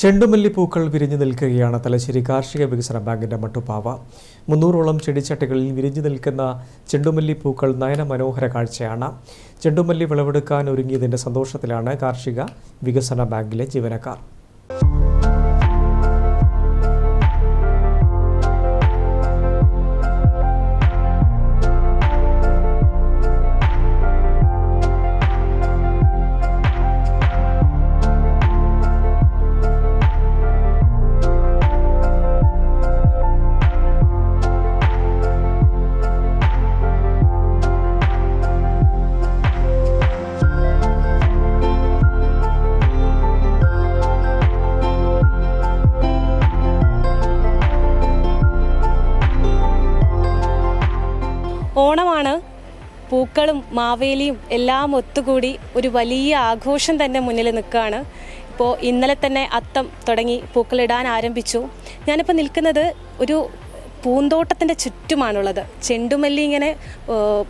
ചെണ്ടുമല്ലി പൂക്കൾ വിരിഞ്ഞു നിൽക്കുകയാണ് തലശ്ശേരി കാർഷിക വികസന ബാങ്കിന്റെ മട്ടുപ്പാവ. മുന്നൂറോളം ചെടിച്ചട്ടികളിൽ വിരിഞ്ഞു നിൽക്കുന്ന ചെണ്ടുമല്ലി പൂക്കൾ നയന മനോഹര കാഴ്ചയാണ്. ചെണ്ടുമല്ലി വിളവെടുക്കാൻ ഒരുങ്ങിയതിന്റെ സന്തോഷത്തിലാണ് കാർഷിക വികസന ബാങ്കിലെ ജീവനക്കാർ. ഓണമാണ്. പൂക്കളും മാവേലിയും എല്ലാം ഒത്തുകൂടി ഒരു വലിയ ആഘോഷം തന്നെ മുന്നിൽ നിൽക്കുകയാണ്. ഇപ്പോൾ ഇന്നലെ തന്നെ അത്തം തുടങ്ങി പൂക്കളിടാൻ ആരംഭിച്ചു. ഞാനിപ്പോൾ നിൽക്കുന്നത് ഒരു പൂന്തോട്ടത്തിന്റെ ചുറ്റുമാണുള്ളത്. ചെണ്ടുമല്ലി ഇങ്ങനെ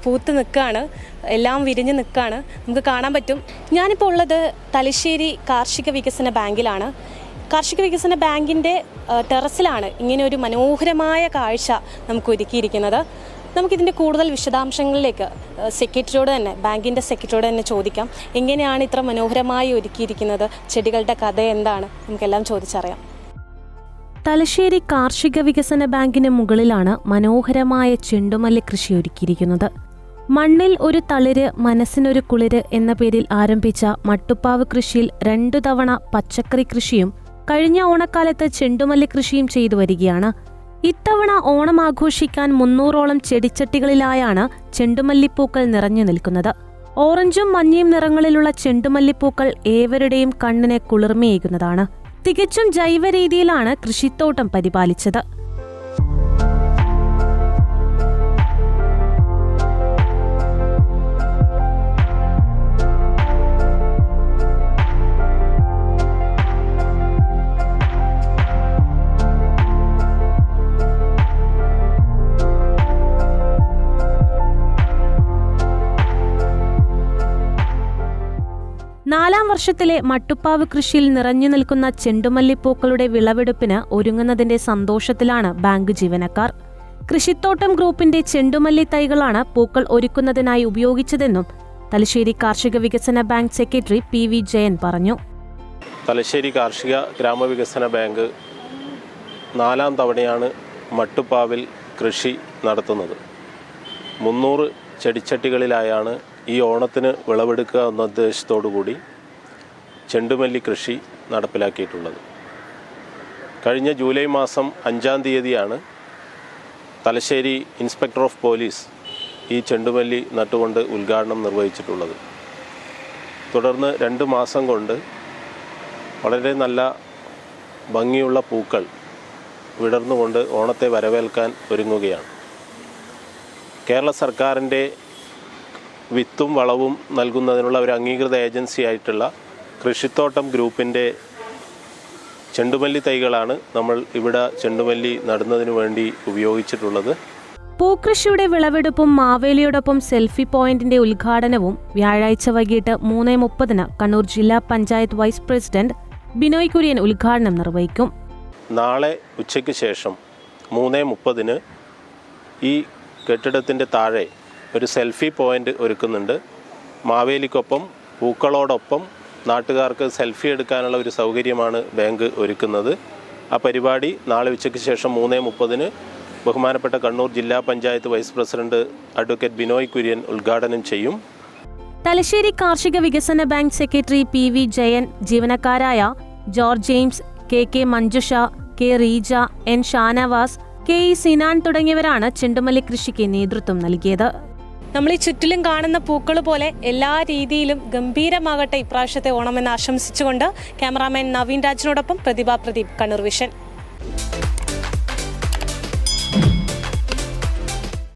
പൂത്ത് നിൽക്കുകയാണ്. എല്ലാം വിരിഞ്ഞ് നിൽക്കുകയാണ്. നമുക്ക് കാണാൻ പറ്റും. ഞാനിപ്പോൾ ഉള്ളത് തലശ്ശേരി കാർഷിക വികസന ബാങ്കിലാണ്. കാർഷിക വികസന ബാങ്കിന്റെ ടെറസിലാണ് ഇങ്ങനെ ഒരു മനോഹരമായ കാഴ്ച നമുക്ക് ഒരുക്കിയിരിക്കുന്നത്. നമുക്കിതിന്റെ കൂടുതൽ വിശദാംശങ്ങളിലേക്ക് സെക്രട്ടറിയോട് തന്നെ ബാങ്കിന്റെ സെക്രട്ടറിയോട് തന്നെ ചോദിക്കാം. എങ്ങനെയാണ് ഇത്ര മനോഹരമായി ഒരുക്കിയിരിക്കുന്നത്? ചെടികളുടെ കഥ എന്താണ്? നമുക്കെല്ലാം ചോദിച്ചറിയാം. തലശ്ശേരി കാർഷിക വികസന ബാങ്കിന് മുകളിലാണ് മനോഹരമായ ചെണ്ടുമല്ലി കൃഷി ഒരുക്കിയിരിക്കുന്നത്. മണ്ണിൽ ഒരു തളിര് മനസ്സിനൊരു കുളിര് എന്ന പേരിൽ ആരംഭിച്ച മട്ടുപ്പാവ് കൃഷിയിൽ രണ്ടു തവണ പച്ചക്കറി കൃഷിയും കഴിഞ്ഞ ഓണക്കാലത്ത് ചെണ്ടുമല്ലി കൃഷിയും ചെയ്തു വരികയാണ്. ഇത്തവണ ഓണം ആഘോഷിക്കാൻ മുന്നൂറോളം ചെടിച്ചട്ടികളിലായാണ് ചെണ്ടുമല്ലിപ്പൂക്കൾ നിറഞ്ഞു നിൽക്കുന്നത്. ഓറഞ്ചും മഞ്ഞയും നിറങ്ങളിലുള്ള ചെണ്ടുമല്ലിപ്പൂക്കൾ ഏവരുടെയും കണ്ണിനെ കുളിർമയേകുന്നതാണ്. തികച്ചും ജൈവ രീതിയിലാണ് കൃഷിത്തോട്ടം പരിപാലിച്ചത്. നാലാം വർഷത്തിലെ മട്ടുപ്പാവ് കൃഷിയിൽ നിറഞ്ഞു നിൽക്കുന്ന ചെണ്ടുമല്ലിപ്പൂക്കളുടെ വിളവെടുപ്പിന് ഒരുങ്ങുന്നതിന്റെ സന്തോഷത്തിലാണ് ബാങ്ക് ജീവനക്കാർ. കൃഷിത്തോട്ടം ഗ്രൂപ്പിന്റെ ചെണ്ടുമല്ലി തൈകളാണ് പൂക്കൾ ഒരുക്കുന്നതിനായി ഉപയോഗിച്ചതെന്നും തലശ്ശേരി കാർഷിക വികസന bank secretary P V Jayan പറഞ്ഞു. തലശ്ശേരി കാർഷിക ഗ്രാമവികസന ബാങ്ക് നാലാം തവണയാണ് മട്ടുപ്പാവിൽ കൃഷി നടത്തുന്നത്. മുന്നൂറ് ചെടിച്ചട്ടികളിലായാണ് ഈ ഓണത്തിന് വിളവെടുക്കുക എന്ന ഉദ്ദേശത്തോടു കൂടി ചെണ്ടുമല്ലി കൃഷി നടപ്പിലാക്കിയിട്ടുള്ളത്. കഴിഞ്ഞ ജൂലൈ മാസം അഞ്ചാം തീയതിയാണ് തലശ്ശേരി ഇൻസ്പെക്ടർ ഓഫ് പോലീസ് ഈ ചെണ്ടുമല്ലി നട്ടുകൊണ്ട് ഉദ്ഘാടനം നിർവഹിച്ചിട്ടുള്ളത്. തുടർന്ന് രണ്ട് മാസം കൊണ്ട് വളരെ നല്ല ഭംഗിയുള്ള പൂക്കൾ വിടർന്നുകൊണ്ട് ഓണത്തെ വരവേൽക്കാൻ ഒരുങ്ങുകയാണ്. കേരള സർക്കാരിന്റെ വിത്തും വളവും നൽകുന്നതിനുള്ള ഒരു അംഗീകൃത ഏജൻസി ആയിട്ടുള്ള കൃഷിത്തോട്ടം ഗ്രൂപ്പിന്റെ ചെണ്ടുമല്ലി തൈകളാണ് നമ്മൾ ഇവിടെ ചെണ്ടുമല്ലി നടുന്നതിന് വേണ്ടി ഉപയോഗിച്ചിട്ടുള്ളത്. പൂക്കൃഷിയുടെ വിളവെടുപ്പും മാവേലിയോടൊപ്പം സെൽഫി പോയിന്റിന്റെ ഉദ്ഘാടനവും വ്യാഴാഴ്ച വൈകിട്ട് മൂന്ന് മുപ്പതിന് കണ്ണൂർ ജില്ലാ പഞ്ചായത്ത് വൈസ് പ്രസിഡന്റ് ബിനോയ് കുര്യൻ ഉദ്ഘാടനം നിർവഹിക്കും. നാളെ ഉച്ചയ്ക്ക് ശേഷം മൂന്ന് മുപ്പതിന് ഈ കെട്ടിടത്തിന്റെ താഴെ ഒരു സെൽഫി പോയിന്റ് ഒരുക്കുന്നുണ്ട്. മാവേലിക്കൊപ്പം പൂക്കളോടൊപ്പം നാട്ടുകാർക്ക് സെൽഫി എടുക്കാനുള്ള ഒരു സൗകര്യമാണ് ബാങ്ക് ഒരുക്കുന്നത്. ആ പരിപാടി നാളെ ഉച്ചയ്ക്ക് ശേഷം മൂന്ന് മുപ്പതിന് ബഹുമാനപ്പെട്ട കണ്ണൂർ ജില്ലാ panchayat vice president advocate Binoy Kurian ഉദ്ഘാടനം ചെയ്യും. തലശ്ശേരി കാർഷിക വികസന bank secretary P V Jayan ജീവനക്കാരായ George James K K Manjusha K Reeja N Shanavas K E Sinan തുടങ്ങിയവരാണ് ചെണ്ടുമല്ലി കൃഷിക്ക് നേതൃത്വം നൽകിയത്. നമ്മൾ ഈ ചുറ്റിലും കാണുന്ന പൂക്കൾ പോലെ എല്ലാ രീതിയിലും ഗംഭീരമാകട്ടെ ഇപ്രാവശ്യത്തെ ഓണമെന്ന് ആശംസിച്ചുകൊണ്ട് ക്യാമറാമാൻ നവീൻ രാജിനോടൊപ്പം പ്രതിഭ പ്രദീപ് കണ്ണൂർ വിഷൻ.